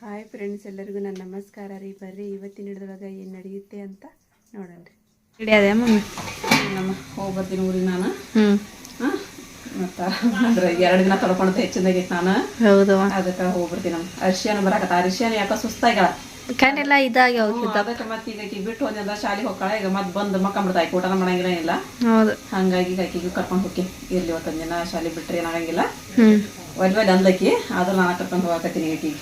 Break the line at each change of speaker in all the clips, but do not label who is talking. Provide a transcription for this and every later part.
Hi friends ಎಲ್ಲರಿಗೂ ನನ್ನ ನಮಸ್ಕಾರ ರೀ. ಬರ್ರಿ ಇವತ್ತಿನ ಹಿಡಿದೊಳಗೆ ಏನು ನಡೆಯುತ್ತೆ ಅಂತ ನೋಡೋಣ ರೀ. ಅದೇ ಮಮ್ಮಿ?
ನಮ್ಮ ಹೋಗಿ ಬರ್ತೀನಿ ಊರಿಗೆ ನಾನು.
ಹ್ಞೂ
ಮತ್ತು ಅಂದ್ರೆ ಎರಡು ದಿನ ತೊಳ್ಕೊಂಡ ಹೆಚ್ಚಿನಾಗೈತೆ ನಾನು.
ಹೌದು.
ಅದಕ್ಕೆ ಹೋಗ್ಬಿಡ್ತೀನಿ ನಮ್ಮ ಅರ್ಶಿಯನ ಬರಾಕತ್ತ. ಅರ್ಶಿಯನ ಯಾಕೆ ಸುಸ್ತಾಗ್ಯಾಳ
ಕಣ್ಣೆಲ್ಲ ಇದಾಗಿ
ಅದಕ್ಕೆ ಮತ್ತೆ ಈಗ ಆಕಿ ಬಿಟ್ಟು ಒಂದೆಲ್ಲ ಶಾಲೆಗೆ ಹೋಗ್ತಾಳೆ ಈಗ ಮತ್ತೆ ಬಂದು ಮಕ್ಕಂಬಿಡ್ತಾ ಆಕಿ. ಊಟನ ಮಾಡಂಗಿಲ್ಲ ಇಲ್ಲ
ಹೌದು.
ಹಂಗಾಗಿ ಆಕಿಗೂ ಕರ್ಕೊಂಡು ಹೋಗಿ ಇರ್ಲಿ ಇವತ್ತೊಂದು ದಿನ. ಶಾಲೆ ಬಿಟ್ರೆ ಏನಾಗಂಗಿಲ್ಲ.
ಒಳ್ಳೆ
ಒಲ್ ಅಂದಕಿ ಆದ್ರೂ ನಾನು ಕರ್ಕೊಂಡು ಹೋಗಾಕತ್ತೀನಿ ಆಕಿಗೆ.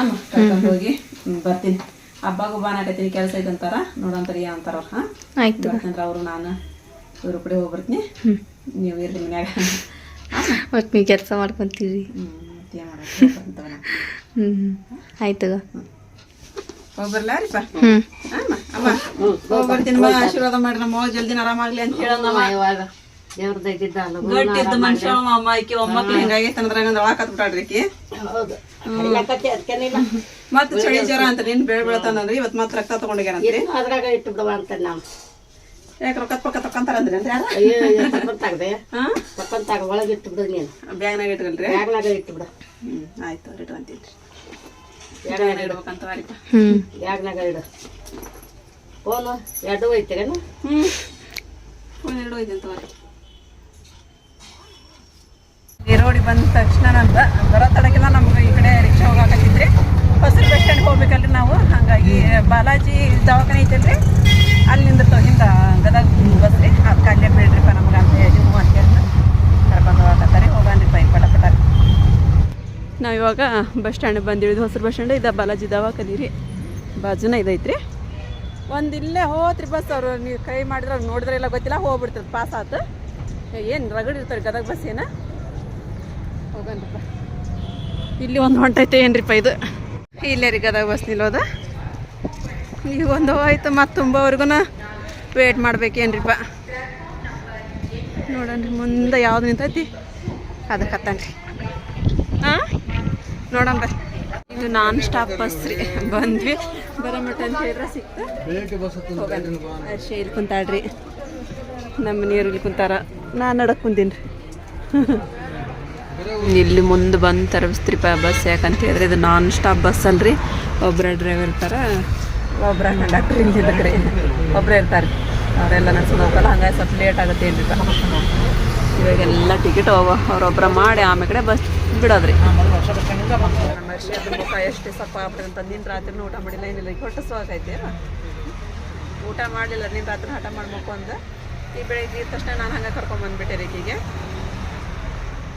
ಅಮ್ಮ ಕರ್ಕೊಂಡು ಹೋಗಿ ಬರ್ತೀನಿ. ಬರ್ತೀನಿ ಹಬ್ಬಗೂ ಬಾನಾಕತ್ತೀನಿ ಕೆಲಸ ಇದಂತಾರ ಅಂತಾರ. ನೋಡಂತಾರ ಏನ್ ಅಂತಾರ ಅವ್ರು ಹಾಂ?
ಆಯ್ತು
ಯಾಕಂದ್ರೆ ಅವರು ನಾನು ಇವ್ರ ಕಡೆ ಹೋಗ್ಬರ್ತೀನಿ.
ಹ್ಞೂ
ನೀವು ಇರ್ರಿ ಮನ್ಯಾಗ.
ಒಟ್ಟು ನೀವು ಕೆಲಸ ಮಾಡ್ಕೊಂತೀರಿ. ಹ್ಞೂ ಆಯ್ತು
ಹೋಗ್ಬರ್ಲಾರಿಪ್ಪ ರೀಪ
ಹ್ಞೂ
ಅಮ್ಮ ಹೋಗ್ಬರ್ತೀನಿ ಬಾ ಆಶೀರ್ವಾದ ಮಾಡ್ರಿ ನಮ್ಮ ಜಲ್ದಿನ ಜಲ್ದಿ ಆರಾಮಾಗ್ಲಿ ಅಂತ ಹೇಳೋಣ ಗಟ್ಟಿ ಇದ್ದ ಮನುಷ್ಯ ಅವ ಅಮ್ಮ ಆಕಿ ಒಮ್ಮಕ್ಳು ಹಿಂಗಾಗೈತೆ ಅಂದ್ರೆ ಒಳಕ್ ಹತ್ಬಿಟ್ಟಾಡ್ರಿ ಆಕಿ. ಮತ್ತೆ ಚಳಿ ಜ್ವರ ಅಂತ ನಿನ್ ಬೆಳ್ ಬೀಳ್ತಾನಂದ್ರಿ ಇವತ್ ಮತ್ತೆ ರಕ್ತ ತಗೊಂಡೋಗ್ಯಾರಂತ್ರಿ
ಅದ್ರಾಗ ಇಟ್ಟು ಬಿಡವ ಅಂತ ನಾವು.
ಯಾಕೆ ರೊಕ್ಕ ಪಕ್ಕ ತಕೊಂತಾರಂದ್ರಿ ಅಂದ್ರೆ ಯಾರ?
ಅಯ್ಯೋ ತಕೊಂಡ್
ಹಾ?
ತಕೊಂಡ್ ತಗ ಒಳಗೆ ಇಟ್ಟು ಬಿಡು ನೀನು.
ಬ್ಯಾಗ್ನಾಗ ಇಟ್ಕೊಳ್ರಿ
ಬ್ಯಾಗ್ನಾಗ ಇಟ್ಟು ಬಿಡು
ಹ್ಮ್ ಆಯ್ತು ಅವ್ರಿ ಇಟ್ಕೊಂತೀನಿ ಬ್ಯಾಗ್ನಾಗ ಇಡ್ಬೇಕಂತ ವಾರಿಪ
ಹ್ಞೂ
ಬ್ಯಾಗ್ನಾಗ ಇಡು. ಫೋನು ಎರಡು ಒಯ್ತೀರೇನು
ಹ್ಮ್. ಫೋನ್ ಎರಡು ಒಯ್ತೀನಿ ಅಂತ ವಾರಿ ರೋಡಿ ಬಂದ ತಕ್ಷಣ ನಾನು ಬರೋ ತಡಕ್ಕೆಲ್ಲ ನಮ್ಗೆ ಈ ಕಡೆ ರಿಕ್ಷಾ ಹೋಗಾಕತ್ತಿದ್ರಿ ಹೊಸರು ಬಸ್ ಸ್ಟ್ಯಾಂಡ್ ಹೋಗ್ಬೇಕಲ್ರಿ ನಾವು. ಹಾಗಾಗಿ ಬಾಲಾಜಿ ದವಾಖಾನೆ ಐತಲ್ರಿ. ಅಲ್ಲಿಂದ ನಿಂದಿರ್ತಾವ ಗದಗ ಬಸ್ ರೀ. ಅದಕ್ಕೆ ಅಲ್ಲೇ ಬಿಡ್ರಿಪ್ಪ ನಮ್ಗೆ ಅಂತ ಹೇಳಿ ಹ್ಞೂ ಅಂತ ಹೇಳಿ ಕರ್ಕೊಂಡು ಹೋಗತ್ತಾರೆ ಹೋಗಾನ್ರಿಪ್ಪ ಪೈ ಪಟ ಪಟ ನಾವು ಇವಾಗ ಬಸ್ ಸ್ಟ್ಯಾಂಡ್ ಬಂದಿಳಿದು ಹೊಸರು ಬಸ್ ಸ್ಟ್ಯಾಂಡ್ ಇದ ಬಾಲಾಜಿ ದವಾಖಾನೆ ರೀ. ಬಾಜುನ ಇದೈತ್ರಿ. ಒಂದು ಇಲ್ಲೇ ಹೋತ್ರಿ ಬಸ್ ಅವರು. ನೀವು ಕೈ ಮಾಡಿದ್ರೆ ಅವ್ರು ನೋಡಿದ್ರೆ ಎಲ್ಲ ಗೊತ್ತಿಲ್ಲ. ಹೋಗ್ಬಿಡ್ತದೆ. ಪಾಸ್ ಆತು. ಏನು ರಗಡ್ ಇರ್ತಾರೆ ಗದಗ ಬಸ್ ಏನ? ಹೋಗನ್ರಿಪ್ಪ ಇಲ್ಲಿ ಒಂದು ಹೊಂಟೈತೆ ಏನ್ರಿಪ್ಪ ಇದು? ಇಲ್ಲೇ ಗದಾಗ ಬಸ್ ನಿಲ್ಲೋದ. ಈಗ ಒಂದು ಹೋಯ್ತು, ಮತ್ತು ತುಂಬವರೆಗೂ ವೇಟ್ ಮಾಡ್ಬೇಕೇನ್ರಿಪ್ಪ ನೋಡನ್ರಿ, ಮುಂದೆ ಯಾವ್ದು ನಿಂತೈತಿ? ಅದಕ್ಕೆ ಹತ್ತನ್ರಿ. ಹಾಂ ನೋಡೋಣ ಬರ್ರಿ ಇದು ನಾನ್ ಸ್ಟಾಪ್ ಬಸ್ ರೀ. ಬಂದ್ವಿ. ಬರಮಟ್ಟ ಅಂತ ಹೇಳಿದ್ರೆ ಸಿಕ್ತು. ಇಲ್ಲಿ ಕುಂತಾಳ್ರಿ. ನಮ್ಮ ನೀರು ಇಲ್ಲಿ ಕುಂತಾರ. ನಾನು ನಡಕ್ ಕುಂತೀನಿ ಇಲ್ಲಿ ಮುಂದೆ ಬಂದು ತರಬಿಸ್ತ್ರಿಪ್ಪ ಬಸ್? ಯಾಕಂತ ಹೇಳಿದ್ರೆ ಇದು ನಾನ್ ಸ್ಟಾಪ್ ಬಸ್ ಅಲ್ರಿ. ಒಬ್ಬರ ಡ್ರೈವರ್ ಇರ್ತಾರ ಒಬ್ಬರ ಕಂಡಕ್ಟರ್ ಕಡೆ ಒಬ್ಬರೇ ಇರ್ತಾರೆ. ಅವರೆಲ್ಲ ನಡ್ಸೋದಲ್ಲ ಹೋಗಲ್ಲ ಹಂಗಾಗಿ ಸ್ವಲ್ಪ ಲೇಟ್ ಆಗುತ್ತೆ ಏನ್ರಿ ಇವಾಗೆಲ್ಲ ಟಿಕೆಟ್ ಅವ. ಅವ್ರೊಬ್ಬರ ಮಾಡಿ ಆಮೇಲೆ ಕಡೆ ಬಸ್ ಬಿಡೋದ್ರಿ. ಎಷ್ಟು ಸಪ್ಪ ಅಂತ ನಿನ್ನ ರಾತ್ರಿ ಊಟ ಮಾಡಿಲ್ಲ. ಏನಿಲ್ಲ, ಈಗ ಹೊಟ್ಟೆ ಊಟ ಮಾಡಲಿಲ್ಲ ನಿನ್ನ ರಾತ್ರಿ ಹಠ ಮಾಡ್ಬೇಕು ಅಂದ. ಈ ಬೆಳಿಗ್ಗೆ ತಕ್ಷಣ ನಾನು ಹಂಗೆ ಕರ್ಕೊಂಬಂದ್ಬಿಟ್ಟೆ ರೀಕಿಗೆ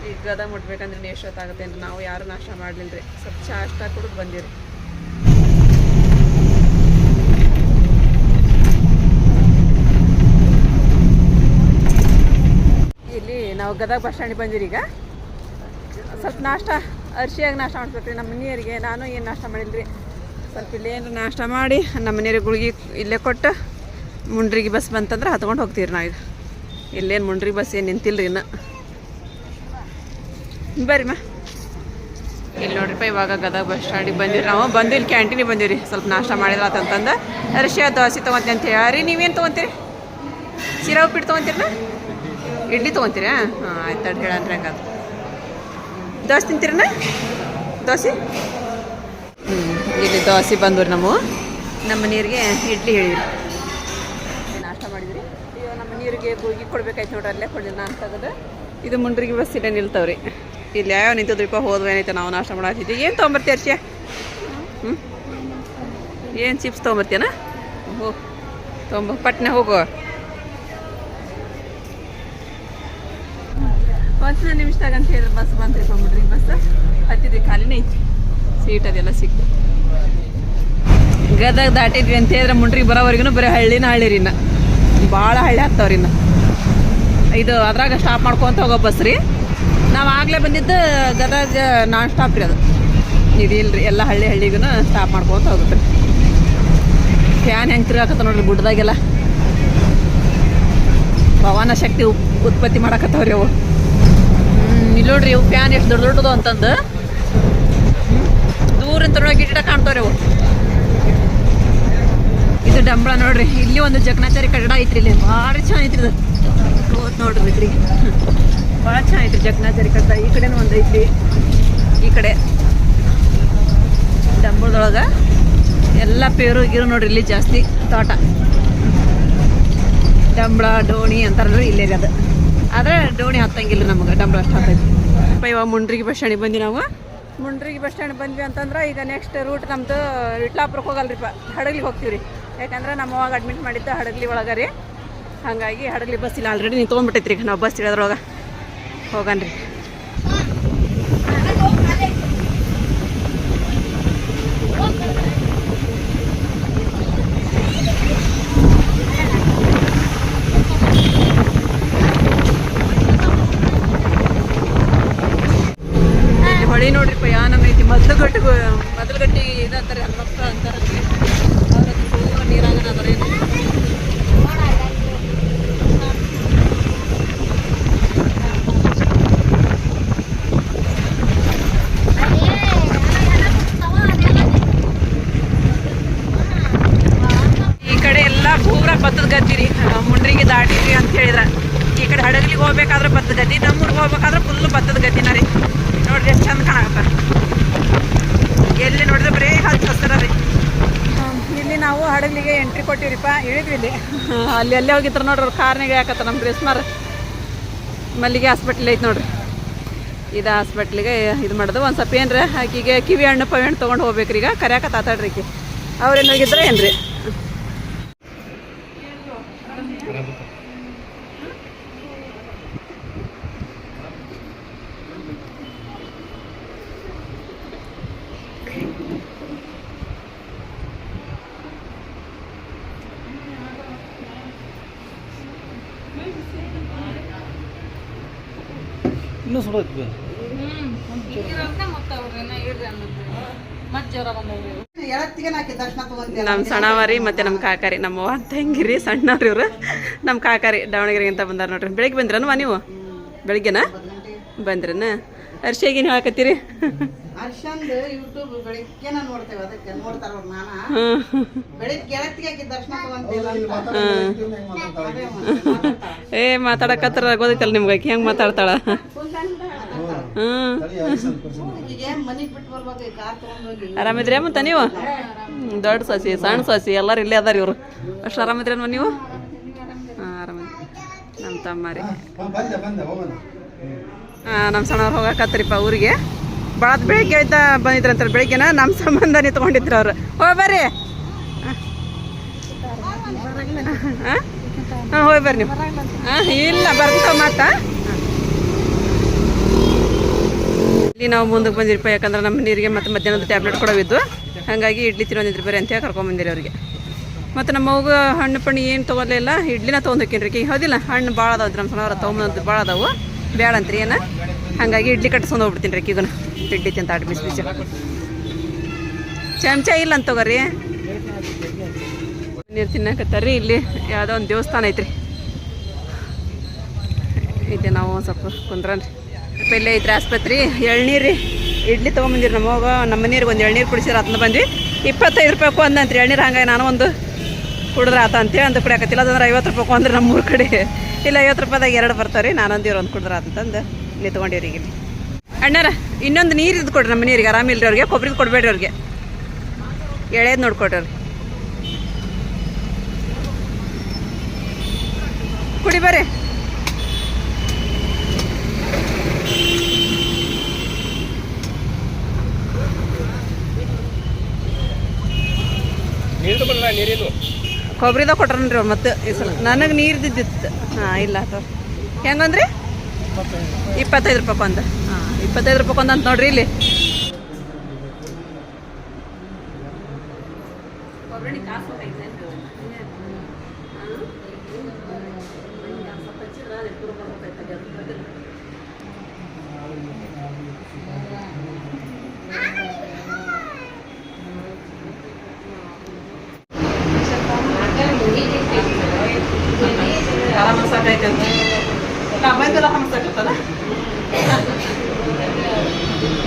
ಈಗ ಗದ ಮುಟ್ಬೇಕಂದ್ರೆ ಇನ್ನು ಎಷ್ಟೊತ್ತಾಗುತ್ತೆ ಅಂದ್ರೆ ನಾವು ಯಾರು ನಾಷ್ಟ ಮಾಡಲಿಲ್ಲ ರೀ ಸ್ವಲ್ಪ ಚಾ ಅಷ್ಟ ಕುಡಿದು ಬಂದಿರಿ. ಇಲ್ಲಿ ನಾವು ಗದಗ ಬಸ್ ಸ್ಟ್ಯಾಂಡಿಗೆ ಬಂದಿರಿ ಈಗ. ಸ್ವಲ್ಪ ನಾಷ್ಟ, ಅರ್ಶಿಯಾಗಿ ನಾಷ್ಟ ಮಾಡ್ಬೇಕ್ರಿ ನಮ್ಮ ಮನೆಯವರಿಗೆ. ನಾನು ಏನು ನಾಷ್ಟ ಮಾಡಿಲ್ರಿ? ಸ್ವಲ್ಪ ಇಲ್ಲಿ ಏನು ನಾಷ್ಟ ಮಾಡಿ ನಮ್ಮ ಮನೆಯವ್ರಿಗೆ ಗುಳಿಗೆ ಇಲ್ಲೇ ಕೊಟ್ಟು ಮುಂಡ್ರಿಗೆ ಬಸ್ ಬಂತಂದ್ರೆ ಹತ್ಕೊಂಡು ಹೋಗ್ತೀವಿ ನಾವೀಗ. ಇಲ್ಲೇನು ಮುಂಡ್ರಿಗೆ ಬಸ್ ಏನು ನಿಂತಿಲ್ರಿ ಇನ್ನು. ಬರ್ರಿ ಮಾ. ಇಲ್ಲಿ ನೋಡ್ರಿಪ್ಪ, ಇವಾಗ ಗದಗ ಬಸ್ ಸ್ಟ್ಯಾಂಡಿಗೆ ಬಂದಿರಿ ನಾವು ಬಂದು ಇಲ್ಲಿ ಕ್ಯಾಂಟೀನಿಗೆ ಬಂದಿರಿ ಸ್ವಲ್ಪ ನಾಷ್ಟ ಮಾಡಿದ್ರ ಅಂತಂದು. ಅರಿಶಿ ದೋಸೆ ತೊಗೊಂತೀನಿ ಅಂತ ಹೇಳಿ. ನೀವೇನು ತೊಗೊಂತೀರಿ? ಶಿರಾ ಉಪ್ಪಿಟ್ಟು ತೊಗೊಂತೀರಲ್ಲ? ಇಡ್ಲಿ ತೊಗೊಂತೀರಾ? ಹಾಂ, ಆಯ್ತು ತಡ್ ಹೇಳಂದ್ರೆ ಹಂಗದು ದೋಸೆ ತಿಂತೀರಣ್ಣ ದೋಸೆ? ಹ್ಞೂ ಇಲ್ಲಿ ದೋಸೆ ಬಂದವ್ರಿ ನಾವು ನಮ್ಮ ನೀರಿಗೆ ಇಡ್ಲಿ ಹೇಳಿರಿ ನಾಷ್ಟ ಮಾಡಿದ್ರಿ. ಈಗ ನಮ್ಮ ನೀರಿಗೆ ಹೋಗಿ ಕೊಡ್ಬೇಕಾಯ್ತು ನೋಡ್ರಿ, ಅಲ್ಲೇ ಕೊಡಿ ನಾಷ್ಟ ತೆಗೆದು ಇದು ಮುಂಡ್ರಿಗೆ ಬಸ್ ಇಲ್ಲೇ ನಿಲ್ತಾವ್ರಿ. ಇಲ್ಲಿ ಯಾವ ನಿಂತದ್ರಿಪ್ಪ ಹೋದ್ವು, ಏನೈತೆ, ನಾವು ನಾಷ್ಟ ಮಾಡಾತಿದ್ವಿ. ಏನು ತೊಗೊಂಬರ್ತೀಯ ಅರ್ಶಿಯ? ಹ್ಞೂ ಏನು ಚಿಪ್ಸ್ ತೊಗೊಂಬರ್ತೀಯನ? ಹೋ ತೊಗೊಂಬ ಪಟ್ನೆ ಹೋಗು. ಒಂದು ನಿಮಿಷದಾಗ ಅಂತ ಹೇಳಿದ್ರೆ ಬಸ್ ಬಂದ್ರಿ ಬಂದ್ಬಿಡ್ರಿ ಬಸ್. ಹತ್ತಿದ್ವಿ ಖಾಲಿನೇ ಐತಿ. ಸೀಟ್ ಅದೆಲ್ಲ ಸಿಕ್ತು. ಗದಗ ದಾಟಿದ್ವಿ ಅಂತ ಹೇಳಿದ್ರೆ ಮುಂಡ್ರಿಗೆ ಬರೋವರೆಗೂ ಬರೀ ಹಳ್ಳಿನ ಇನ್ನು. ಭಾಳ ಹಳ್ಳಿ ಆಗ್ತಾವ್ರಿ ಇನ್ನು. ಇದು ಅದ್ರಾಗ ಸ್ಟಾಪ್ ಮಾಡ್ಕೊತ ಹೋಗೋ ಬಸ್ ರೀ. ನಾವು ಆಗಲೇ ಬಂದಿದ್ದು ಗದಗ ನಾನ್ ಸ್ಟಾಪ್ ರೀ ಅದು. ಇದು ರೀ ಎಲ್ಲ ಹಳ್ಳಿ ಹಳ್ಳಿಗೂ ಸ್ಟಾಪ್ ಮಾಡ್ಕೊತ ಹೋಗುತ್ತೆ ಫ್ಯಾನ್ ಹೆಂಗೆ ತಿರ್ಗಾಕತ್ತ ನೋಡ್ರಿ ಗುಡ್ಡದಾಗೆಲ್ಲ. ಪವನ ಶಕ್ತಿ ಉತ್ಪತ್ತಿ ಮಾಡಾಕತ್ತವ್ರಿ ಅವು. ಇಲ್ಲಿ ನೋಡ್ರಿ ಇವು ಫ್ಯಾನ್ ಎಷ್ಟು ದೊಡ್ಡ ದೊಡ್ಡದು ಅಂತಂದು. ದೂರಿಂದ ನೋಡೋ ಗಿಡ ಕಾಣ್ತಾವ್ರಿ ಅವು. ಇದು ಡಂಬಳ ನೋಡ್ರಿ, ಇಲ್ಲಿ ಒಂದು ಜಗನಾಚಾರಿ ಕಟ್ಟಡ ಐತ್ರಿ ಇಲ್ಲಿ. ಭಾರಿ ಚೆನ್ನಾಗಿತ್ರಿ ಇದು. ನೋಡ್ರಿ ಇದ್ರಿ ಭಾಳ ಚೆನ್ನಾಗಿತ್ತು ಜಗನ್ನಾಥರಿ ಕಟ್ಟ ಈ ಕಡೆನೂ ಒಂದು ಐತಿ ಈ ಕಡೆ. ಡಂಬಳದೊಳಗೆ ಎಲ್ಲ ಪೇರು ಗೀರು ನೋಡ್ರಿ, ಇಲ್ಲಿ ಜಾಸ್ತಿ ತೋಟ. ಡಂಬಳ, ಡೋಣಿ ಅಂತಾರೆ ಇಲ್ಲೇ ಅದು. ಆದ್ರೆ ಡೋಣಿ ಹತ್ತಂಗಿಲ್ಲ ನಮಗೆ, ಡಂಬಳ ಅಷ್ಟು ಹತ್ತೈತಿ. ಇವಾಗ ಮುಂಡ್ರಿಗೆ ಬಸ್ ಸ್ಟ್ಯಾಂಡಿಗೆ ಬಂದ್ವಿ ನಾವು. ಮುಂಡ್ರಿಗೆ ಬಸ್ ಸ್ಟ್ಯಾಂಡ್ ಬಂದ್ವಿ ಅಂತಂದ್ರೆ ಈಗ ನೆಕ್ಸ್ಟ್ ರೂಟ್ ನಮ್ದು ಇಟ್ಲಾಪುರಕ್ಕೆ ಹೋಗಲ್ರಿಪ್ಪ ಹಡಗ್ಲಿಗೆ ಹೋಗ್ತೀವಿ ರೀ ಯಾಕಂದ್ರೆ ನಮ್ಮ ಅವಾಗ ಅಡ್ಮಿಟ್ ಮಾಡಿದ್ದ ಹಡಗ್ಲಿ ಒಳಗೆ ರೀ. ಹಾಗಾಗಿ ಹಡಗ್ಲಿ ಬಸ್ ಇಲ್ಲ ಆಲ್ರೆಡಿ ನೀವು ಈಗ. ನಾವು ಬಸ್ ಇಳಿದ್ರೊಳಗೆ ಹೋಗನ್ರಿ ಇಲ್ಲಿ ಹೊಳಿ ನೋಡ್ರಿಪ್ಪ ಯಾ ನಮ್ಮ ಐತಿ ಮೊದ್ಲು ಗಟ್ಟಿ ಮೊದಲು ಗಟ್ಟಿ ಇದಂತಾರೆ ಹನುಮಪ್ಪ ಅಂತಾರೆ ಅವ್ರ ಹತ್ರ ನೀರಾಗನ ಅದಾರ ಈ ಕಡೆ ಎಲ್ಲ ಪೂರ ಭತ್ತದ ಗದ್ದಿ ರೀ ಆ, ಮುಂಡ್ರಿಗೆ ದಾಟಿರಿ ಅಂತ ಹೇಳಿದ್ರ ಈ ಕಡೆ ಹಡಗಲಿಗೆ ಹೋಗ್ಬೇಕಾದ್ರೆ ಬತ್ತದ ಗತಿ ನಮ್ಮೂರಿಗೆ ಹೋಗ್ಬೇಕಾದ್ರೆ ಫುಲ್ ಬತ್ತದ ಗದ್ದಿನ ರೀ. ನೋಡ್ರಿ ಎಷ್ಟು ಚಂದ ಕಾಣಕತ್ತಾರ. ಎಲ್ಲಿ ನೋಡಿದ್ರೆ ಬರೀ ಹಚ್ಚ ಹಸ್ತಾರ ರೀ. ಇಲ್ಲಿ ನಾವು ಹಡಗಲಿಗೆ ಎಂಟ್ರಿ ಕೊಟ್ಟಿವ್ರಿಪ್ಪ ಇಳಿದ್ವಿ ಇಲ್ಲಿ. ಅಲ್ಲಿ ಅಲ್ಲೇ ಹೋಗಿದ್ರು ನೋಡ್ರಿ ಅವ್ರು ಕಾರ್ನಾಗ ಯಾಕತ್ತ ನಮ್ಮ ಡ್ರೆಸ್ಮಾರ್ ಮಲ್ಲಿಗೆ ಹಾಸ್ಪಿಟ್ಲ್ ಐತೆ ನೋಡ್ರಿ. ಇದು ಹಾಸ್ಪಿಟ್ಲಿಗೆ ಇದು ಮಾಡೋದು ಒಂದು ಸ್ವಲ್ಪ ಏನ್ರಿ ಆಕಿಗೆ ಕಿವಿ ಹಣ್ಣು ಪವಿ ಹಣ್ಣು ತೊಗೊಂಡು ಹೋಗ್ಬೇಕ್ರಿ ಈಗ ಕರ್ಯಾಕತ್ತಾಡ್ರಿ ತಾತಾಡ್ರಿ ಈಕಿ. ಅವ್ರೇನು ಹೋಗಿದ್ರೆ ಏನ್ರಿ?
ಇನ್ನೂ ಸುಡೋದು
ನಮ್ಮ ಸಣ್ಣವರಿ ಮತ್ತೆ ನಮ್ಮ ಕಾಕಾರಿ. ನಮ್ಮ ಅಂತ ತಂಗಿರಿ ಸಣ್ಣವ್ರಿ ಇವ್ರು. ನಮ್ಮ ಕಾಕಾರಿ ದಾವಣಗೆರೆ ಅಂತ ಬಂದಾರ ನೋಡ್ರಿ. ಬೆಳಿಗ್ಗೆ ಬಂದ್ರನ್ವಾ ನೀವು? ಬೆಳಿಗ್ಗೆನಾ? ಬಂದ್ರನ? ಅರ್ಶಿಯಾಗಿ ನೀವು
ಅರ್ಶಂದ್ ಯೂಟ್ಯೂಬ್ ಬೆಳಿಗ್ಗೆನ ನೋಡ್ತೇವೆ ಅದಕ್ಕೆ ನೋಡ್ತಾರ ಅವ್ರ ನಾನ. ಬೆಳಿಗ್ಗೆ ಗೆಳತಿಗೆ ದರ್ಶನ
ಏ ಮಾತಾಡಕತ್ತಾರ ಗೊತ್ತೈತಲ್ಲ ನಿಮ್ಗೆ ಆಕಿ ಹೆಂಗ್ ಮಾತಾಡ್ತಾಳ? ಆರಾಮಿದ್ರಿ ಮತ್ತೆ ನೀವು? ದೊಡ್ಡ ಸಸಿ ಸಣ್ಣ ಸಸಿ ಎಲ್ಲಾರು ಇಲ್ಲೇ ಅದಾರ ಇವರು. ಅಷ್ಟು ಆರಾಮಿದ್ರೇನ್ವ ನೀವು? ಹಾಂ ಆರಾಮಿದ್ರಿ ನಮ್ಮ ತಮ್ಮ ರೀ. ಹಾಂ ನಮ್ಮ ಸಣ್ಣವ್ರು ಹೋಗಕತ್ರಿಪ್ಪ ಊರಿಗೆ. ಭಾಳ ಬೆಳಿಗ್ಗೆ ಆಯ್ತಾ ಬಂದಿದ್ರಂತಾರೆ ಬೆಳಿಗ್ಗೆನ? ನಮ್ಮ ಸಂಬಂಧ ನಿಂತ್ಕೊಂಡಿದ್ರು ಅವ್ರು. ಹೋಗಿ ಬರ್ರಿ. ಹಾಂ? ಹೋಗಿ ಬರ್ರಿ ನೀವು. ಹಾಂ, ಇಲ್ಲ ಬರ್ತ ಮಾತಾ? ಇಲ್ಲಿ ನಾವು ಮುಂದಕ್ಕೆ ಬಂದಿರಪ್ಪ ಯಾಕಂದ್ರೆ ನಮ್ಮ ನೀರಿಗೆ ಮತ್ತೆ ಮಧ್ಯಾಹ್ನದ ಟ್ಯಾಬ್ಲೆಟ್ ಕೊಡೋವಿದ್ದು ಹಾಗಾಗಿ ಇಡ್ಲಿ ತಿನ್ನೋದಿದ್ರು ಬರ್ರಿ ಅಂತ ಹೇಳಿ ಕರ್ಕೊಂಬಂದಿರಿ ಅವ್ರಿಗೆ. ಮತ್ತು ನಮ್ಮ ಮಗು ಹಣ್ಣು ಪಣ್ಣು ಏನು ತೊಗೊಲಿಲ್ಲ ಇಡ್ಲಿನ ತೊಗೊಂಡಿಕ್ಕಿನ್ರಿ ಹೌದಿಲ್ಲ? ಹಣ್ಣು ಭಾಳ ಅದಾವ್ರಿ ನಮ್ಮ ಸಣ್ಣವ್ರ ತೊಗೊಂಬಂದು ಭಾಳ ಅದಾವು. ಬೇಡ ಏನ? ಹಾಗಾಗಿ ಇಡ್ಲಿ ಕಟ್ಸ್ಕೊಂಡು ಹೋಗ್ಬಿಡ್ತೀನಿ ರೀ ಈಗನ ಇಡ್ಲಿ ತಿಂತ ಆಡ್ ಬಿಸಿ ಬಿಸಿ ಚಮಚ ಇಲ್ಲ ಅಂತ ತಗೋರಿ. ನೀರು ತಿನ್ನಕತ್ತಾರ್ರಿ ಇಲ್ಲಿ. ಯಾವುದೋ ಒಂದು ದೇವಸ್ಥಾನ ಐತ್ರಿ. ಇದೆ ನಾವು ಸ್ವಲ್ಪ ಕುಂದ್ರನ್ರಿ. ಪೆಲ್ಲೆ ಐತ್ರಿ ಆಸ್ಪತ್ರೆ, ಎಳ್ನೀರು ಇಡ್ಲಿ ತೊಗೊಂಬಂದಿರಿ ನಮ್ಮ ಹೋಗ ನಮ್ಮ ಮನೆಯವ್ರಿಗೆ ಒಂದು ಎಳ್ನೀರು ಕುಡಿಸಿರ ಅದನ್ನ ಬಂದ್ವಿ. ಇಪ್ಪತ್ತೈದು ರೂಪಾಯಿ ಒಂದಂತ್ರಿ ಎಳ್ನೀರು ಹಂಗಾಗಿ ನಾನು ಒಂದು ಕುಡಿದ್ರೆ ಆತ ಅಂತೇಳಿ ಅಂದು ಕುಡಿಯಾಕತ್ತಿಲ್ಲ. ಅದಂದ್ರೆ ಐವತ್ತು ರೂಪಾಯಿ ಅಂದ್ರೆ ನಮ್ಮ ಊರ ಕಡೆ. ಇಲ್ಲ ಐವತ್ತು ರೂಪಾಯಿದಾಗ ಎರಡು ಬರ್ತಾವೆ ರೀ ನಾನೊಂದು ಇವ್ರು ಒಂದು ಕುಡಿದ್ರೆ ಅಂತಂದು ಇಲ್ಲಿ ತೊಗೊಂಡಿವ್ರಿ ಇಲ್ಲಿ. ಅಣ್ಣಾರ ಇನ್ನೊಂದು ನೀರು ಇದು ಕೊಡ್ರಿ ನಮ್ಮ ನೀರಿಗೆ ಆರಾಮಿಲ್ರಿ ಅವ್ರಿಗೆ ಕೊಬ್ಬರಿ ಕೊಡಬೇಡ್ರಿ ಅವ್ರಿಗೆ. ಎಳೆದು ನೋಡ್ಕೊಡ್ರಿ ಕುಡಿ ಬರ್ರಿ. ಕೊಬ್ಬರಿದಾಗ ಕೊಟ್ರನ್ರಿ ಅವ್ರು ಮತ್ತೆ ಈ ಸಲ. ನನಗೆ ನೀರ್ದಿದ್ದಿತ್ತು. ಹಾಂ ಇಲ್ಲ ಹೆಂಗಂದ್ರಿ? ಇಪ್ಪತ್ತೈದು ರೂಪಾಯಿ ಒಂದು ಇಪ್ಪತ್ತೈದು ರೂಪಾಯಿ ಒಂದು ಅಂತ ನೋಡ್ರಿ ಇಲ್ಲಿ ಆರಾಮ ಸಾಕೈತೆ ಅಂತ ನಾ ಬಂದಿಲ್ಲ ಹಮ್ಸಾಕತ್ತದ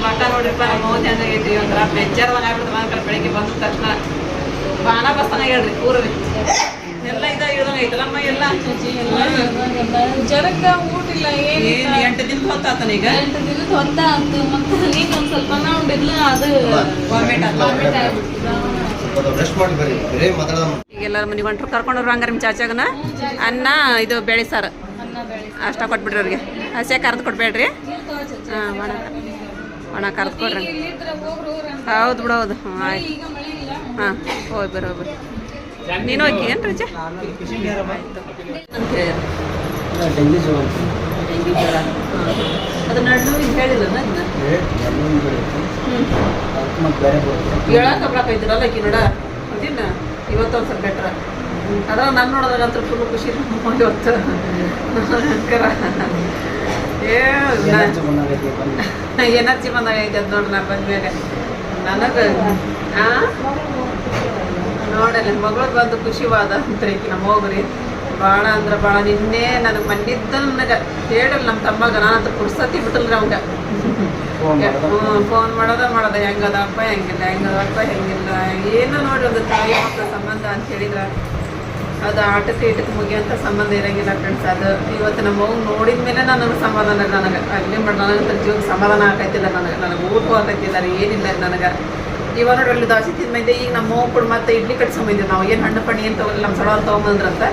ಮಕ ನೋಡ್ರಿಪ್ಪ ನಮ್ಮ ಮೋದಿ ಹಂಗಾಗೈತಿ ಒಂಥರ ಬೇಜಾರದಾಗ ಆಗ್ಬಿಡ್ತು ಮನೆ ಕಡೆ ಬೆಳಿಗ್ಗೆ ಬಂದ ತಕ್ಷಣ ಬಾನ ಬಸ್ತಾನ ಹೇಳ್ರಿ ಊರಲ್ಲಿ ಎಲ್ಲ ಇದ ಇಳ್ದಂಗ ಐತಲ್ಲಮ್ಮ ಎಲ್ಲ?
ಜನಕ್ಕೆ ಊಟ ಗೊತ್ತಿಲ್ಲ ಏನ್
ಎಂಟು ದಿನ ಹೊತ್ತಾತನ ಈಗ?
ಎಂಟು ದಿನ ಹೊತ್ತ ಅಂತ ಮತ್ತೆ ನೀನ್ ಒಂದ್ ಸ್ವಲ್ಪ ಉಂಡಿದ್ಲ ಅದು
ವಾಮಿಟ್ ಆತ
vomit ಆಗ್ಬಿಟ್ಟಿದೆ.
ಮಾಡಿ ಬರೀ ಬರೇ ಮಾತಾಡೋದ?
ಈಗ ಎಲ್ಲರ ಮನೆಗೆ ಹೊಂಟ್ರು ಕರ್ಕೊಂಡು ಹಂಗಾರ ನಿಮ್ಮ ಚಾಚಾಗನ? ಅನ್ನ ಇದು ಬೇಳೆ ಸಾರು. ಅಷ್ಟ ಕೊಟ್ಬಿಡ್ರಿ ಅವ್ರಿಗೆ. ಹಸೆ ಕರೆದು ಕೊಡ್ಬೇಡ್ರಿ ಹಾಂ ಒಣ ಒಣ ಕರೆದು ಕೊಡ್ರಿ. ಹೌದು ಬಿಡು ಹೌದು. ಹ್ಞೂ ಆಯ್ತು.
ಈಗ ಮಳೆ ಇಲ್ಲ.
ಹಾಂ ಹೋಗಿ ಬರ್ರಿ ಹೋಗಿ ಬರ್ರಿ. ನೀನು ಹೋಗಿ ಏನು ರಜೆ? ಅಂತ.
ಡೆಂಗಿ ಜ್ವರ
ಡೆಂಗಿ ಜ್ವರ. ಅದು ನಡು ಹಿಂಗೆ ಹೇಳಿಲ್ಲ ಹೇಳಕ್ಕೆ ಬಿಡಕೈತಿರಲ್ಲ ಆಕಿ ನೋಡ ಅದಿನ್ನ ಇವತ್ತು ಒಂದು ಸ್ವಲ್ಪ ಬೆಟ್ರ ಅದ್ರ ನಾನು ನೋಡಿದಾಗ ಅಂತ ಫುಲ್ ಖುಷಿ
ಏನಾಯ್ತು ಬಂದಾಗೈತಿ ಬಂದು
ಎನರ್ಜಿ ಬಂದಾಗ ಐತೆ ಅದು ನೋಡ್ರಿ ನಾ ಬಂದ್ಮ್ಯಾಗ ನನಗೆ ನೋಡಲ್ಲ ಮಗಳು ಬಂದು ಖುಷಿವಾದ ಅಂತ ಈಗ ನಮ್ಮ ಹೋಗ್ರಿ ಭಾಳ ಅಂದ್ರೆ ಭಾಳ ನಿನ್ನೆ ನನಗೆ ಬಂದಿದ್ದ ನನಗೆ ಹೇಳಲ್ಲ ನಮ್ಮ ತಮ್ಮಗ ನಾನಂತ ಪುಡ್ಸತಿ ಬಿಟ್ಟಲ್ರಿ ಅವಂಗ.
ಫೋನ್ ಮಾಡೋದು?
ಮಾಡೋದ ಹೆಂಗದಪ್ಪ ಹೆಂಗಿಲ್ಲ ಹೆಂಗದಪ್ಪ ಹೆಂಗಿಲ್ಲ. ಏನು ನೋಡಿ ಒಂದು ತಾಯಿ ಮಕ್ಕಳ ಸಂಬಂಧ ಅಂತ ಹೇಳಿದ್ರ ಅದು ಆಟಕ್ಕೆ ಇಟಕ್ಕೆ ಮುಗಿಯಂತ ಸಂಬಂಧ ಇರಂಗಿಲ್ಲ ಫ್ರೆಂಡ್ಸ್ ಅದು ಇವತ್ತು ನಮ್ಮ ಮಗು ನೋಡಿದ ಮೇಲೆ ನನಗೆ ಸಮಾಧಾನ ನನಗೆ. ಅಲ್ಲಿ ಮಾಡಿ ನನಗಂತ ಜೀವಕ್ಕೆ ಸಮಾಧಾನ ಆಕೈತಿಲ್ಲ ನನಗೆ. ನನಗೆ ಊಟ ಆಕೈತಿಲ್ಲ ಏನಿಲ್ಲ ನನಗೆ. ಇವಾಗ ಅಲ್ಲಿ ದಾಸಿ ತಿಂದ್ಮೈದೆ ಈಗ ನಮ್ಮ ಕೂಡ ಮತ್ತೆ ಇಡ್ಲಿ ಕಟ್ಸ್ಕೊಂಬಂದಿವಿ ನಾವು ಏನು ಹಣ್ಣು ಪಣ್ಣಿ ಏನು ತೊಗೊಂಡಿಲ್ಲ ನಮ್ಮ ಸೊಳ ತೊಗೊಂಬಂದ್ರಂತ.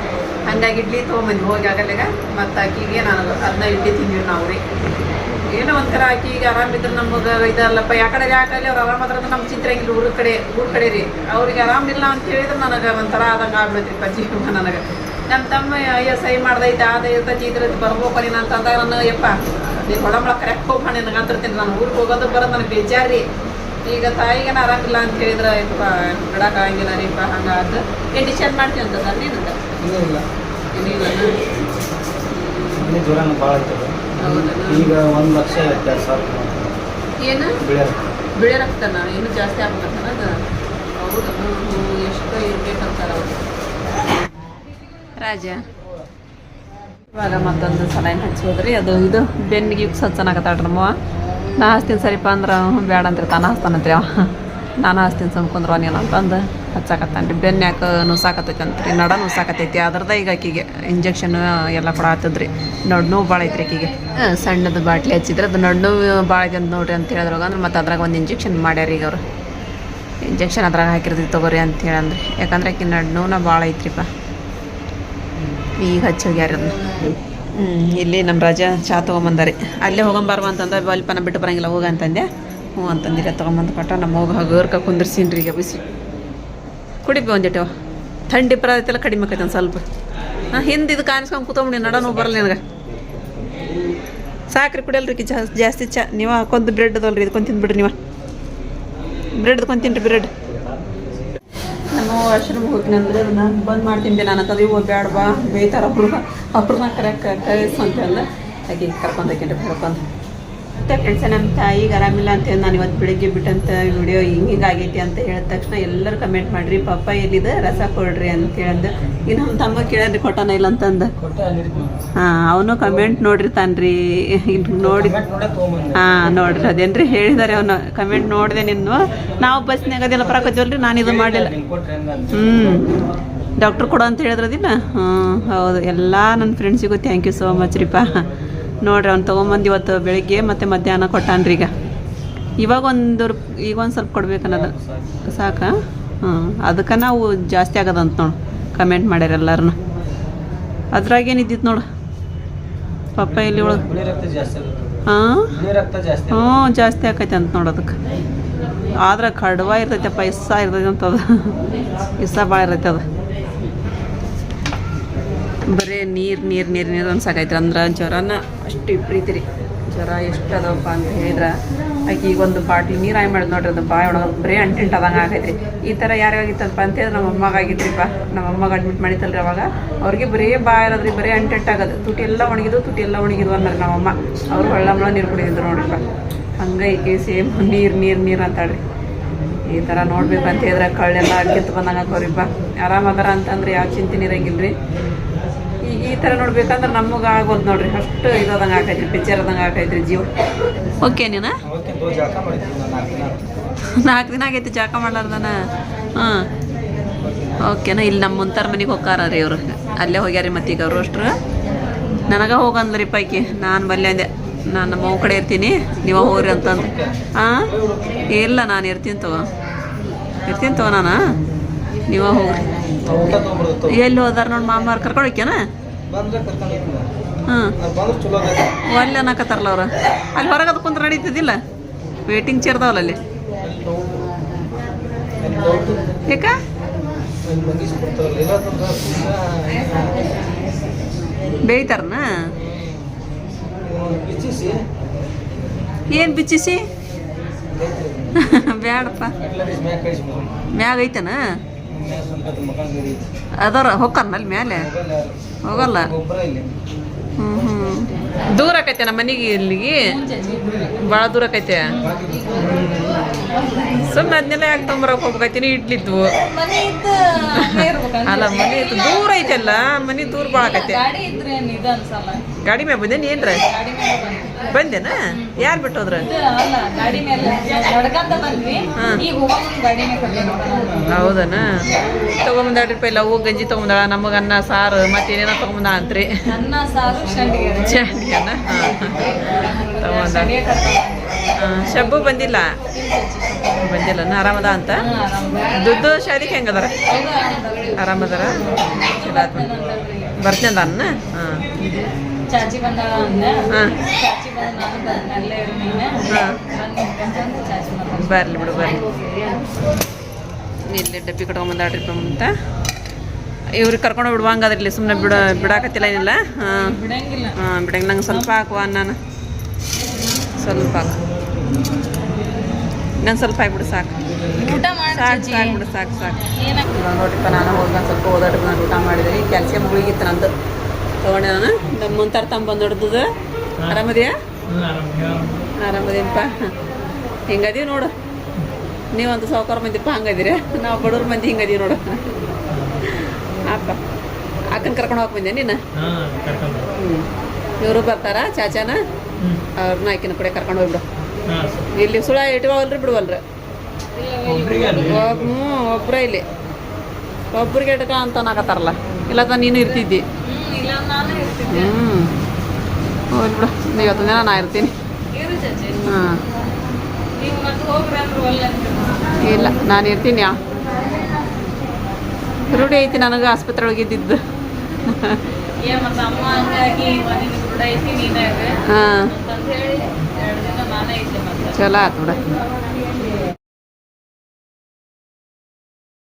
ಹಂಗಾಗಿ ಇಡ್ಲಿ ತೊಗೊಂಬಂದ್ವಿ ಹೋಗಿ ಆಗಲ್ಲಾಗ. ಮತ್ತು ಆಕಿಗೆ ನಾನು ಅದನ್ನ ಇಡ್ಲಿ ತಿಂದ್ವಿ ನಾವು ರೀ. ಏನೋ ಒಂಥರ ಆಕಿ ಈಗ ಆರಾಮಿದ್ರೆ ನಮಗೆ ಇದಲ್ಲಪ್ಪ ಯಾಕಡೆ ಯಾಕಲ್ಲಿ ಅವ್ರು ಆರಾಮಾದ್ರ ನಮ್ಮ ಚಿತ್ರ ಹಂಗಿಲ್ಲ ಊರ ಕಡೆ ಊರ ಕಡೆ ರೀ. ಅವ್ರಿಗೆ ಆರಾಮಿಲ್ಲ ಅಂತ ಹೇಳಿದ್ರೆ ನನಗೆ ಒಂಥರ ಆದಂಗೆ ಆಗ್ಬಿಡ್ತೀವಿ ಜೀವ ನನಗೆ. ನನ್ನ ತಮ್ಮ ಅಯ್ಯೋ ಸೈ ಮಾಡ್ದೈತೆ, ಆದ ಇರ್ತೈತಿ ಇದ್ರೈತಿ ಬರ್ಬೇಕು ನೀನು ಅಂತಂದಾಗ ನಾನು ಯಪ್ಪ ನೀನು ಹೊಡಂಬಳ ಕರೆಕ್ಟ್ ಹೋಗ್ಬ ನಿನಗೆ ಅಂತಿರ್ತೀನಿ ನಾನು ಊರಿಗೆ ಹೋಗೋದು ಬರೋದು ನನಗೆ ಬೇಜಾರು ಈಗ ತಾಯಿಗೇನ ಆರಾಮಿಲ್ಲ ಅಂತ ಹೇಳಿದ್ರೆ ಯಪ್ಪ ಆಗಂಗಿಲ್ಲ ರೀಪ್ಪ ಹಂಗಾದ ಏನು ಡಿಸೈಡ್ ಮಾಡ್ತೀವಿ ಅಂತ ಸರ್ ನೀನು
ಇಲ್ಲ. ಇನ್ನೂ ಜ್ವರನೂ ಭಾಳ ಈಗ ಒಂದು ಲಕ್ಷ ಎರಡು ಸಾವಿರ
ಏನು?
ಬಿಳಿ
ಬಿಳಿ ರಕ್ತನ? ಇನ್ನೂ ಜಾಸ್ತಿ ಆಗ್ಬೇಕಂತ ಹೌದು ಎಷ್ಟು ಇರ್ಬೇಕಂತಾರ ಅವರು. ರಾಜ ಇವಾಗ ಮತ್ತೊಂದು ಸಲೈನ್ ಹಚ್ಚಿ ಹೋದ್ರಿ ಅದು ಇದು ಬೆನ್ನಿಗೆ ಯುಕ್ಸ್ ಹಚ್ಚನಾಗತ್ತಾಳ್ರಿ ನಾ ಹಚ್ತೀನಿ ಸರಿಪ್ಪ ಅಂದ್ರೆ ಬೇಡ ಅಂತ ತಾನು ಹಚ್ತಾನಂತ್ರಿ ಅವ. ನಾನು ಹಚ್ತೀನಿ ಸುಮ್ಕೊಂಡ್ರು ನೀನು ಅಂತಂದು ಹಚ್ಚಾಕತ್ತಾನ್ರಿ. ಬೆನ್ಯಾಕ ಯಾಕೆ ನುಸಾಕತ್ತೈತಿ ಅಂತ್ರಿ ನಡ ನುಸಾಕತ್ತೈತಿ. ಅದ್ರದ ಈಗ ಆಕಿಗೆ ಇಂಜೆಕ್ಷನ್ ಎಲ್ಲ ಕೂಡ ಆತದ್ರಿ. ನಡು ನೋವು ಭಾಳ ಐತ್ರಿ ಆಕಿಗೆ. ಸಣ್ಣದು ಬಾಟ್ಲಿ ಹಚ್ಚಿದ್ರೆ ಅದು ನಡು ನೋವು ಭಾಳ ಐತೆ ಅಂತ ನೋಡ್ರಿ ಅಂತ ಹೇಳಿದ್ರಾಗ. ಅಂದ್ರೆ ಮತ್ತೆ ಅದ್ರಾಗ ಒಂದು ಇಂಜೆಕ್ಷನ್ ಮಾಡ್ಯಾರ ಈಗ ಅವರು. ಇಂಜೆಕ್ಷನ್ ಅದ್ರಾಗ ಹಾಕಿರ್ತೀವಿ ತಗೋರಿ ಅಂತ ಹೇಳಂದ್ರಿ. ಯಾಕಂದ್ರೆ ಆಕಿ ನಡು ನೋವು ಭಾಳ ಐತ್ರಿಪ್ಪ ಈಗ ಹಚ್ಚೋಗ್ಯಾರ ಇಲ್ಲಿ ನಮ್ಮ ರಾಜ ಚಾ ತೊಗೊಂಬಂದಾರಿ. ಅಲ್ಲೇ ಹೋಗಂಬಾರ್ವ ಅಂತಂದ ಅಲ್ಪನ ಬಿಟ್ಟು ಬರಂಗಿಲ್ಲ, ಹೋಗ ಅಂತಂದೆ. ಹ್ಞೂ ಅಂತಂದಿರ, ತೊಗೊಂಬಂದು ಕೊಟ್ಟ. ನಮ್ಮ ಹೋಗ ಹಗರ್ಕ ಕುಂದಿರ್ಸೀನಿ ಈಗ ಬಿಸಿ. ಕುಡಿಬಿ ಒಂದಿಟ್ಟು ಥಂಡಿ ಪರದೈತೆಲ್ಲ ಕಡಿಮೆ ಆಕೈತೆ ಒಂದು ಸ್ವಲ್ಪ. ಹಾಂ, ಹಿಂದೆ ಇದು ಕಾಣಿಸ್ಕೊಂಡು ಕೂತ್ಕೊಂಬಿಡಿ ನಡ ನೋವು ಬರಲ್ಲ ನಿನಗೆ. ಸಾಕ್ರಿ, ಕುಡಿಯಲ್ರಿ ಜಾಸ್ತಿ ಚಾ. ನೀವು ಹಾಕೊಂದು ಬ್ರೆಡ್ ಅದಲ್ರಿ ಇದಕ್ಕೊಂದು ತಿಂದ್ಬಿಡ್ರಿ ನೀವು. ಬ್ರೆಡ್ ತಿನ್ರಿ, ಬ್ರೆಡ್. ವಾಶ್ರೂಮ್ ಹೋಗ್ತೀನಿ ಅಂದ್ರೆ ನಾನು ಬಂದ್ ಮಾಡ್ತೀನಿ ನಾನು ಅಂತಂದು ಇವು ಬೇಡ ಬಾ ಬೇಯ್ತಾರ ಅಪ್ರೂಪ ಒಬ್ರನ್ನ ಕರೆಕ್ಟ್ ಕಳಿಸು ಅಂತ ಅಂದ. ಹಾಗೆ ಕರ್ಕೊಂಡು ಹೋಗ್ತೀನಿ ಕರ್ಕೊಂಡು ಮತ್ತೆ ಫ್ರೆಂಡ್ಸ್ ನಮ್ಮ ತಾಯಿಗೆ ಆರಾಮಿಲ್ಲ ಅಂತ ಹೇಳಿ ನಾನು ಇವತ್ತು ಬೆಳಿಗ್ಗೆ ಬಿಟ್ಟಂತ ವಿಡಿಯೋ ಹಿಂಗೆ ಆಗೈತಿ ಅಂತ ಹೇಳಿದ ತಕ್ಷಣ ಎಲ್ಲರೂ ಕಮೆಂಟ್ ಮಾಡ್ರಿ ಪಾಪ ಎಲ್ಲಿದೆ? ರಸ ಕೊಡ್ರಿ ಅಂತ ಹೇಳಂದು. ಇನ್ನು ನಮ್ಮ ತಮ್ಮ ಕೇಳಿದ್ರಿ ಕೊಟ್ಟನ ಇಲ್ಲ ಅಂತಂದು. ಹಾಂ, ಅವನು ಕಮೆಂಟ್ ನೋಡಿರ್ತಾನ್ರಿ ತಾನ್ರಿ. ನೋಡಿ ಹಾಂ, ನೋಡ್ರಿ, ಅದೇನ್ರಿ ಹೇಳಿದಾರೆ ಅವನು. ಕಮೆಂಟ್ ನೋಡಿದೆ ನಿನ್ನು. ನಾವು ಬಸ್ನಾಗ ಅದೆಲ್ಲ ಬರಾಕತ್ತೀವಲ್ರಿ ನಾನು ಇದು ಮಾಡಿಲ್ಲ ಹ್ಞೂ ಡಾಕ್ಟ್ರ್ ಕೊಡು ಅಂತ ಹೇಳಿದ್ರದಿಲ್ಲ ಹ್ಞೂ ಹೌದು. ಎಲ್ಲ ನನ್ನ ಫ್ರೆಂಡ್ಸಿಗೂ ಥ್ಯಾಂಕ್ ಯು ಸೋ ಮಚ್ ರೀಪ. ನೋಡ್ರಿ, ಅವ್ನು ತೊಗೊಂಬಂದು ಇವತ್ತು ಬೆಳಿಗ್ಗೆ ಮತ್ತು ಮಧ್ಯಾಹ್ನ ಕೊಟ್ಟಾನ್ರಿ ಈಗ. ಇವಾಗ ಒಂದು ಈಗ ಒಂದು ಸ್ವಲ್ಪ ಕೊಡ್ಬೇಕನ್ನೋದು. ಸಾಕ? ಹಾಂ ಅದಕ್ಕೆ ನಾವು ಜಾಸ್ತಿ ಆಗದಂತ ನೋಡು ಕಮೆಂಟ್ ಮಾಡ್ಯಾರ ಎಲ್ಲರನ್ನ ಅದ್ರಾಗೇನಿದ್ದಿತ್ತು ನೋಡು? ಪಪ್ಪ ಇಲ್ಲಿ ಒಳಗೆ ಹಾಂ? ಹ್ಞೂ, ಜಾಸ್ತಿ ಆಕೈತೆ ಅಂತ ನೋಡೋದಕ್ಕೆ ಆದ್ರೆ ಕಡುವ ಇರ್ತೈತೆ ಪೈಸಾ ಇರ್ತೈತೆ ಅಂತ ಅದು. ಇಸ್ಸ ಭಾಳ ಇರ್ತೈತೆ ಅದು. ಬರೀ ನೀರು ನೀರು ನೀರು ನೀರು ಅನ್ಸಾಕೈತ್ರಿ ಅಂದ್ರೆ ಜ್ವರನ ಅಷ್ಟು ರೀ. ಜ್ವರ ಎಷ್ಟು ಅದಪ್ಪ ಅಂತ ಹೇಳಿದ್ರೆ. ಆಕೆ ಈಗ ಒಂದು ಬಾಟ್ಲಿ ನೀರು ಆಯ್ ಮಾಡಿದ್ ನೋಡ್ರಿ, ಅದು ಬಾಯ್ ಒಳಗೆ ಬರೀ ಅಂಟಿಂಟದಂಗೆ ಆಗೈತ್ರಿ. ಈ ಥರ ಯಾರಿಗಾಗಿತ್ತಪ್ಪ ಅಂತ ಹೇಳಿದ್ರೆ ನಮ್ಮ ಅಮ್ಮಗೆ ಆಗಿತ್ರಿಪ್ಪ ನಮ್ಮ ಅಮ್ಮಗೆ ಅಡ್ಮಿಟ್ ಮಾಡಿತ್ತಲ್ರಿ ಅವಾಗ. ಅವ್ರಿಗೆ ಬರೀ ಬಾಯ್ ಇರೋದ್ರಿ ಬರೀ ಅಂಟಿಂಟಾಗೋದು ತುಟಿ ಎಲ್ಲ ಒಣಗಿದ್ದು ತುಟಿ ಎಲ್ಲ ಒಣಗಿದ್ವು ಅಂದ್ರೆ ನಮ್ಮಮ್ಮ ಅವ್ರು ಹೊಳ್ಳಂಬಳ ನೀರು ಕುಡಿದಿದ್ರು ನೋಡ್ರಿಪ್ಪ. ಹಂಗೆ ಈಕೆ ಸೇಮ್ ನೀರು ನೀರು ನೀರು ಅಂತಾಳ್ರಿ. ಈ ಥರ ನೋಡ್ಬೇಕಂತ ಹೇಳಿದ್ರೆ ಕಳ್ಳೆಲ್ಲ ಕಿತ್ತು ಬಂದಂಗೆ ಆಕೋರಿಪ್ಪ. ಆರಾಮದಾರ ಅಂತಂದ್ರೆ ಯಾವ ಚಿಂತೆ ಇರಂಗಿಲ್ಲ ಈ ತರ ಥರ ನೋಡ್ಬೇಕಂದ್ರೆ ನಮಗೆ ಆಗೋದು ನೋಡ್ರಿ. ಅಷ್ಟು ಇದಾದಂಗೆ ಆಕೈತ್ರಿ ಪಿಕ್ಚರ್ ಆದಂಗೆ ಆಕೈತ್ರಿ ಜೀವ. ಓಕೆ ನೀನು?
ನಾಲ್ಕು ದಿನ
ನಾಲ್ಕು ದಿನ ಆಗೈತಿ ಜಾಕ ಮಾಡ್ಲಾರ್ದನ ಹಾಂ. ಓಕೆನಾ ಇಲ್ಲಿ ನಮ್ಮ ಮುಂತಾರ ಮನೆಗೆ ಹೋಗಾರ ರೀ ಇವ್ರು. ಅಲ್ಲೇ ಹೋಗ್ಯಾರಿ ಮತ್ತೆ ಈಗ ಅವರು ಅಷ್ಟ್ರು. ನನಗ ಹೋಗಂದ್ರಿ ಪೈಕಿ. ನಾನು ಬಲ್ಲೆ ಅಂದೆ ನಾನು ನಮ್ಮ ಅವ್ ಕಡೆ ಇರ್ತೀನಿ ನೀವು ಹೋಗ್ರಿ ಅಂತಂದು ಹಾಂ ಇಲ್ಲ ನಾನು ಇರ್ತೀನಿ ತಗೋ. ಇರ್ತೀನಿ ತಗೋ ನಾನು. ನೀವ ಹೋಗ್ರಿ. ಎಲ್ಲಿ ಹೋದಾರ ನೋಡಿ ಮಾಮಾರ್ ಕರ್ಕೊಂಡು ಒಲ್ಲೆ ಅನ್ನಕತ್ತಾರಲ್ಲ ಅವ್ರು ಅಲ್ಲಿ ಹೊರಗೆ ಅದು ಕುಂತ್ರ ನಡೀತದಿಲ್ಲ ವೇಟಿಂಗ್ ಚೇರ್ದಾವಲ್ಲ ಅಲ್ಲಿ
ಅಲ್ಲಿ? ಏಕಾ?
ಬೇಯ್ತಾರನ? ಏನು ಬಿಚ್ಚಿಸಿ? ಬ್ಯಾಡಪ್ಪ.
ಮ್ಯಾಗ
ಐತನಾ? ಅದರ ಹೋಗಲ್ಲ ಅಲ್ಲಿ
ಯಾರು
ಹೋಗಲ್ಲ? ಹ್ಞೂ ಹ್ಞೂ ದೂರ ಆಕೈತೆ ನಮ್ಮ ಮನೆಗೆ ಇಲ್ಲಿಗೆ? ಭಾಳ ದೂರ ಆಕೈತೆ? ಸುಮ್ಮನೆ ಅದನ್ನೆಲ್ಲ ಯಾಕೆ ತೊಂಬರಕ್ಕೆ ಹೋಗ್ಬೇಕೈತಿ ಇಡ್ಲಿದ್ವು.
ಅಲ್ಲ
ಮನೆ ಇತ್ತು. ದೂರ ಐತಲ್ಲ ಮನೆ ದೂರ ಭಾಳ ಆಕೈತೆ.
ಗಾಡಿ ಇದ್ರೆ
ಬಂದೇನು ಏನ್ರ?
ಮೇಲೆ.
ಬಂದೇನ? ಯಾರು ಬಿಟ್ಟೋದ್ರ? ಹಾ. ಹೌದನ? ತೊಗೊಂಬಂದಾಳ ರೂಪಾಯಿ ಲವ್ ಗಂಜಿ ತಗೊಂಬಂದಾಳ ನಮಗ ಅನ್ನ ಸಾರು ಮತ್ತೇನೇನೋ ತಗೊಂಬಂದ ಅಂತ್ರಿ. ಹಾಂ ತೊಗೊಂಡ ಶಬ್ಬು ಬಂದಿಲ್ಲ? ಬಂದಿಲ್ಲ ಆರಾಮದ ಅಂತ? ದುಡ್ಡು ಶಾದಿಗೆ ಹೆಂಗದಾರ? ಆರಾಮದಾರ? ಬರ್ತೀನಿ ಅನ್ನ ಹಾಂ.
ಚಾಚಿ ಬಂದಾಳ ಚಾಚಿ ಬಂದ ನಾನು ಅಲ್ಲೇ ನೀನು
ಬರಲಿ ಬಿಡು ಬರ್ಲಿ. ಇಲ್ಲಿ ಡಬ್ಬಿ ಕಟ್ಕೊಂಬಂದಾಳ್ರಿ ಅಂತ ಇವ್ರಿಗೆ ಕರ್ಕೊಂಡು ಬಿಡುವಂಗಾದ್ರಲ್ಲಿ ಸುಮ್ಮನೆ ಬಿಡ ಬಿಡಾಕತ್ತಿಲ್ಲ ಏನಿಲ್ಲ. ಹಾಂ.
ಬಿಡಂಗಿಲ್ಲ.
ಹಾಂ ಬಿಡಂಗ ನಂಗೆ ಸ್ವಲ್ಪ ಹಾಕುವ ನಾನು ಸ್ವಲ್ಪ ಹಾಕು. ನಂಗೆ ಸ್ವಲ್ಪ ಹಾಕ್ಬಿಡು ಸಾಕು.
ಊಟ ಮಾಡಿ
ಸಾಕು ಸಾಕು ಬಿಡು ಸಾಕು ಸಾಕು. ನೋಡ್ರಿಪ್ಪ ನಾನು ಹೋಗಿ ಸ್ವಲ್ಪ ಓದಾಡ್ರಿ ನಾನು ಊಟ ಮಾಡಿದೆ. ಕ್ಯಾಲ್ಸಿಯಂ ಗುಳಿಗಿತ್ತು ನಂದು. ತೊಗೊಂಡೆ ನಾನು ನಮ್ಮ ಮುಂತಾರ ತಮ್ಮ ಬಂದು ಹಿಡ್ದದ ಆರಾಮದಿಯಾ? ಆರಾಮದೇನಪ್ಪ ಹಿಂಗದೀವಿ ನೋಡು. ನೀವಂತ ಸಾವುಕಾರ ಮಂದಿಪ್ಪ ಹಂಗದಿರಿ. ನಾವು ಬಡವ್ರ ಮಂದಿ ಹಿಂಗದೀವಿ ನೋಡು. ಅಪ್ಪ ಅಕ್ಕನ ಕರ್ಕೊಂಡು ಹೋಗಿ ಬಂದೆ ನೀನು? ಹ್ಞೂ ಇವರು ಬರ್ತಾರ ಚಾಚಾನ? ಅವ್ರನ್ನ ಆಕಿನ ಕಡೆ ಕರ್ಕೊಂಡು ಹೋಗ್ಬಿಡು. ಇಲ್ಲಿ ಸುಳ ಇಟ್ಕೋವಲ್ರಿ ಬಿಡುವಲ್ರಿ. ಹ್ಞೂ ಒಬ್ರ ಇಲ್ಲಿ. ಒಬ್ರಿಗೆ ಇಟ್ಕ ಅಂತ ನಾಕತ್ತಾರಲ್ಲ ಇಲ್ಲ ನೀನು ಇರ್ತಿದ್ದಿ.
ಹ್ಮ್ ಇಲ್ಲ ನಾನು ಇರ್ತೀನಿ
ಹ್ಞೂ ಬಿಡು ಇವತ್ತು ದಿನ ನಾ ಇರ್ತೀನಿ ಹಾಂ ಇಲ್ಲ ನಾನು ಇರ್ತೀನಿ ಯಾ ರೂಢಿ ಐತಿ ನನಗೆ ಆಸ್ಪತ್ರೆ ಒಳಗೆ ಇದ್ದಿದ್ದು
ಏನ್ ಮತ್ತೆ ಅಮ್ಮ ಹಂಗಾಗಿ ಮನೇಲಿ ಕೂಡ ಐತಿ ನೀನೇ ಇರು
ಹಾಂ ಚಲೋ ಆಯ್ತು ಬಿಡ